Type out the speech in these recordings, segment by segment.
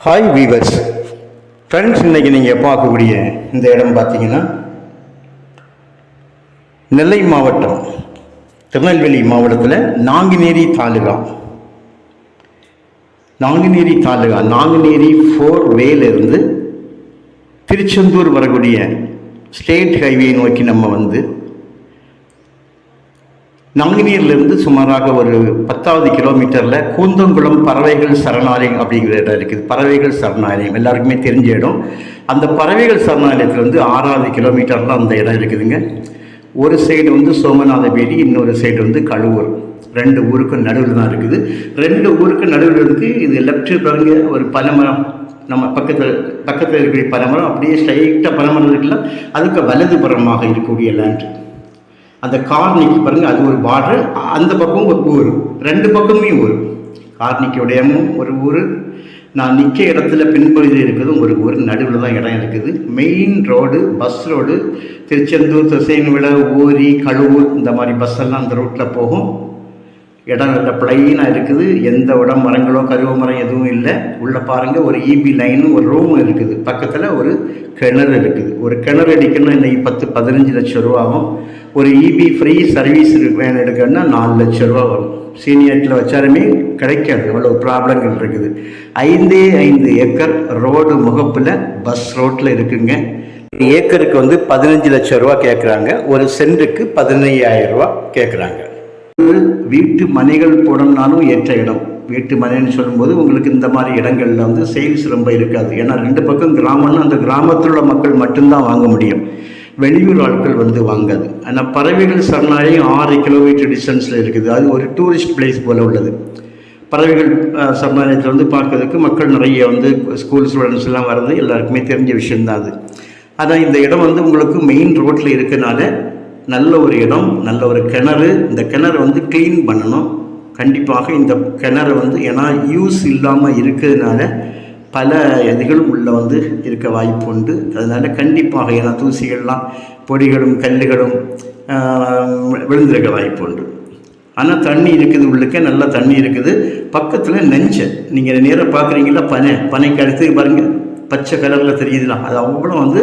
Hi viewers friends இன்னைக்கு நீங்கள் பார்க்கக்கூடிய இந்த இடம் பார்த்தீங்கன்னா நெல்லை மாவட்டம் திருநெல்வேலி மாவட்டத்தில் நாங்குநேரி தாலுகா. நாங்குநேரி தாலுகா நாங்குநேரி ஃபோர் வேலிருந்து திருச்செந்தூர் வரக்கூடிய ஸ்டேட் ஹைவே நோக்கி நம்ம வந்து நாங்குநேரிலிருந்து சுமாராக ஒரு பத்தாவது கிலோமீட்டரில் கூந்தங்குளம் பறவைகள் சரணாலயம் அப்படிங்கிற இடம் இருக்குது. பறவைகள் சரணாலயம். எல்லாருக்குமே தெரிஞ்ச இடம். அந்த பறவைகள் சரணாலயத்தில் வந்து ஆறாவது கிலோமீட்டரில் அந்த இடம் இருக்குதுங்க. ஒரு சைடு வந்து சோமநாதபேரி இன்னொரு சைடு வந்து கழுவூர். ரெண்டு ஊருக்கும் நடுவில் தான் இருக்குது. ரெண்டு ஊருக்கு நடுவில் இருக்குது இது லெஃப்ட் பாருங்க. ஒரு பனைமரம். நம்ம பக்கத்தில் பக்கத்தில் இருக்கக்கூடிய பனைமரம். அப்படியே ஸ்ட்ரைட்டாக பனைமரம் இருக்குல்ல? அதுக்கு வலதுபுறமாக இருக்கக்கூடிய லேண்ட் அந்த கார்னிக்கு பாருங்க அது ஒரு பார்டர் அந்த பக்கம் ஒரு ஊர் ரெண்டு பக்கமே ஊர். கார்னிக்குடையமும் ஒரு ஊர். நான் நிற்க இடத்துல பின்பகுதியில் இருக்கிறதும் ஒரு ஊர் நடுவில் தான் இடம் இருக்குது. Main road bus road Tiruchendur Thisayanvilai ஊரி கழுவூர் இந்த மாதிரி பஸ் எல்லாம் அந்த ரோட்டில் போகும். இடம் நல்ல பிளைனாக இருக்குது. எந்த இடம் மரங்களோ கருவ மரம் எதுவும் இல்லை. உள்ளே பாருங்கள் ஒரு இபி லைனும் ஒரு ரூமும் இருக்குது. பக்கத்தில் ஒரு கிணறு இருக்குது. ஒரு கிணறு அடிக்கணும்னா இன்னைக்கு பத்து பதினஞ்சு லட்சம் ரூபா ஆகும். ஒரு இபி ஃப்ரீ சர்வீஸ் வேணும் எடுக்கணும்னா நாலு லட்சம் ரூபா வரும். சீனியர்ட்டில் வச்சாலுமே கிடைக்காது. அவ்வளோ ப்ராப்ளங்கள் இருக்குது. ஐந்தே ஐந்து ஏக்கர் ரோடு முகப்பில் பஸ் ரோட்டில் இருக்குங்க. ஏக்கருக்கு வந்து பதினஞ்சு லட்சம் ரூபா கேட்குறாங்க ஒரு சென்ட்டுக்கு பதினையாயிரம் ரூபா கேட்குறாங்க வீட்டு மனைகள் போடணும்னாலும் ஏற்ற இடம். வீட்டு மனைன்னு சொல்லும்போது உங்களுக்கு இந்த மாதிரி இடங்களில் வந்து சேல்ஸ் ரொம்ப இருக்காது. ஏன்னா ரெண்டு பக்கம் கிராமம்னு அந்த கிராமத்தில் உள்ள மக்கள் மட்டும்தான் வாங்க முடியும். வெளியூர் ஆட்கள் வந்து வாங்காது. ஆனால் பறவைகள் சரணாலயம் ஆறு கிலோமீட்டர் டிஸ்டன்ஸில் இருக்குது. அது ஒரு டூரிஸ்ட் பிளேஸ் போல் உள்ளது. பறவைகள் சரணாலயத்தில் வந்து பார்க்கறதுக்கு மக்கள் நிறைய வந்து ஸ்கூல் ஸ்டூடெண்ட்ஸ் எல்லாம் வர்றது எல்லாருக்குமே தெரிஞ்ச விஷயம்தான் அது. ஆனால் இந்த இடம் வந்து உங்களுக்கு மெயின் ரோட்டில் இருக்கனால நல்ல ஒரு இடம் நல்ல ஒரு கிணறு. இந்த கிணறு வந்து க்ளீன் பண்ணணும். கண்டிப்பாக இந்த கிணறு வந்து ஏன்னா யூஸ் இல்லாமல் இருக்கிறதுனால பல இதுகளும் உள்ளே வந்து இருக்க வாய்ப்பு உண்டு. அதனால் கண்டிப்பாக ஏன்னா தூசிகள்லாம் பொடிகளும் கல்லுகளும் விழுந்திருக்க வாய்ப்பு உண்டு. ஆனால் தண்ணி இருக்குது உள்ளுக்க நல்லா தண்ணி இருக்குது. பக்கத்தில் நெஞ்சை. நீங்கள் நேராக பார்க்குறீங்களா பனை பனைக்கு அடுத்து பாருங்கள் பச்சை கலரில் தெரியுதுலாம் அது அவ்வளோ வந்து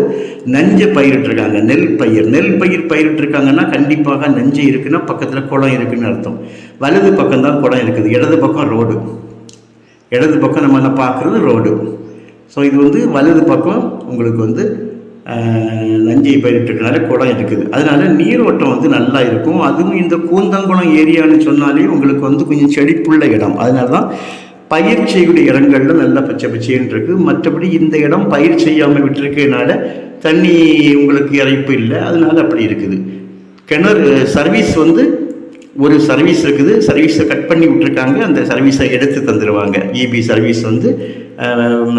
நஞ்சை பயிரிட்டிருக்காங்க. நெல் பயிர். நெல் பயிர் பயிரிட்டிருக்காங்கன்னா கண்டிப்பாக நஞ்சை இருக்குன்னா பக்கத்தில் குளம் இருக்குன்னு அர்த்தம். வலது பக்கம்தான் குளம் இருக்குது. இடது பக்கம் ரோடு. இடது பக்கம் நம்ம என்ன பார்க்குறது? ரோடு. ஸோ இது வந்து வலது பக்கம் உங்களுக்கு வந்து நஞ்சை பயிரிட்டுருக்கனால குளம் இருக்குது. அதனால நீரோட்டம் வந்து நல்லா இருக்கும். அதுவும் இந்த கூந்தங்குளம் ஏரியான்னு சொன்னாலே உங்களுக்கு வந்து கொஞ்சம் செழிப்புள்ள இடம். அதனால தான் பயிர் செய்யக்கூடிய இடங்கள்ல நல்லா பச்சை பச்சைன்னு இருக்கு. மற்றபடி இந்த இடம் பயிர் செய்யாமல் விட்டுருக்கனால தண்ணி உங்களுக்கு இறைப்பு இல்லை. அதனால அப்படி இருக்குது. கிணறு சர்வீஸ் வந்து ஒரு சர்வீஸ் இருக்குது. சர்வீஸை கட் பண்ணி விட்ருக்காங்க அந்த சர்வீஸை எடுத்து தந்துடுவாங்க இபி சர்வீஸ் வந்து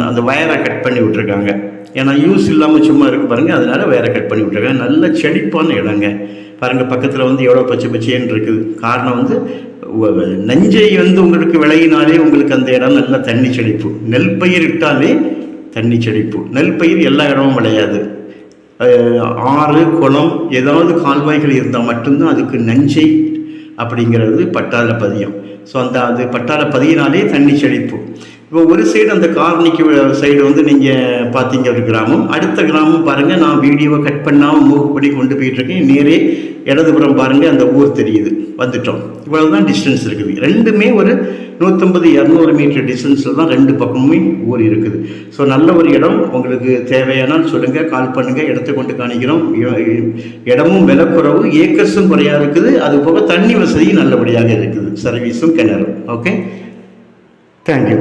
அந்த வயரை கட் பண்ணி விட்ருக்காங்க ஏன்னா யூஸ் இல்லாமல் சும்மா இருக்கு பாருங்கள் அதனால் வயரை கட் பண்ணி விட்ருக்காங்க நல்ல செழிப்பான இடங்க. பாருங்கள் பக்கத்தில் வந்து எவ்வளோ பச்சை பச்சைன்னு இருக்குது. காரணம் வந்து நஞ்சை வந்து உங்களுக்கு விளையினாலே உங்களுக்கு அந்த இடம் நல்ல தண்ணி செழிப்பு நெல் பயிர் இட்டாலே தண்ணி செழிப்பு நெல் பயிர் எல்லா இடமும் விளையாது. ஆறு குளம் ஏதாவது கால்வாய்கள் இருந்தால் மட்டும்தான் அதுக்கு நஞ்சை அப்படிங்கிறது பட்டாள பதியம் ஸோ அந்த அது பட்டாள பதியினாலே தண்ணி செழிப்பு இப்போ ஒரு சைடு அந்த கார்னிக்கு சைடு வந்து நீங்கள் பார்த்தீங்க ஒரு கிராமம். அடுத்த கிராமம் பாருங்கள் நான் வீடியோவை கட் பண்ணாமல் மூவ் பண்ணி கொண்டு போயிட்டுருக்கேன். நேரே இடதுபுறம் பாருங்கள் அந்த ஊர் தெரியுது. வந்துட்டோம். இவ்வளோ தான் டிஸ்டன்ஸ் இருக்குது. ரெண்டுமே ஒரு நூற்றம்பது இரநூறு மீட்டர் டிஸ்டன்ஸில் தான் ரெண்டு பக்கமுமே ஊர் இருக்குது. ஸோ நல்ல ஒரு இடம். உங்களுக்கு தேவையானால் சொல்லுங்கள் கால் பண்ணுங்கள் இடத்த கொண்டு காணிக்கிறோம். இடமும் விலை குறைவு ஏக்கர்ஸும் குறையாக இருக்குது. அது போக தண்ணி வசதியும் நல்லபடியாக இருக்குது. சர்வீஸும் கிணறும். Okay thank you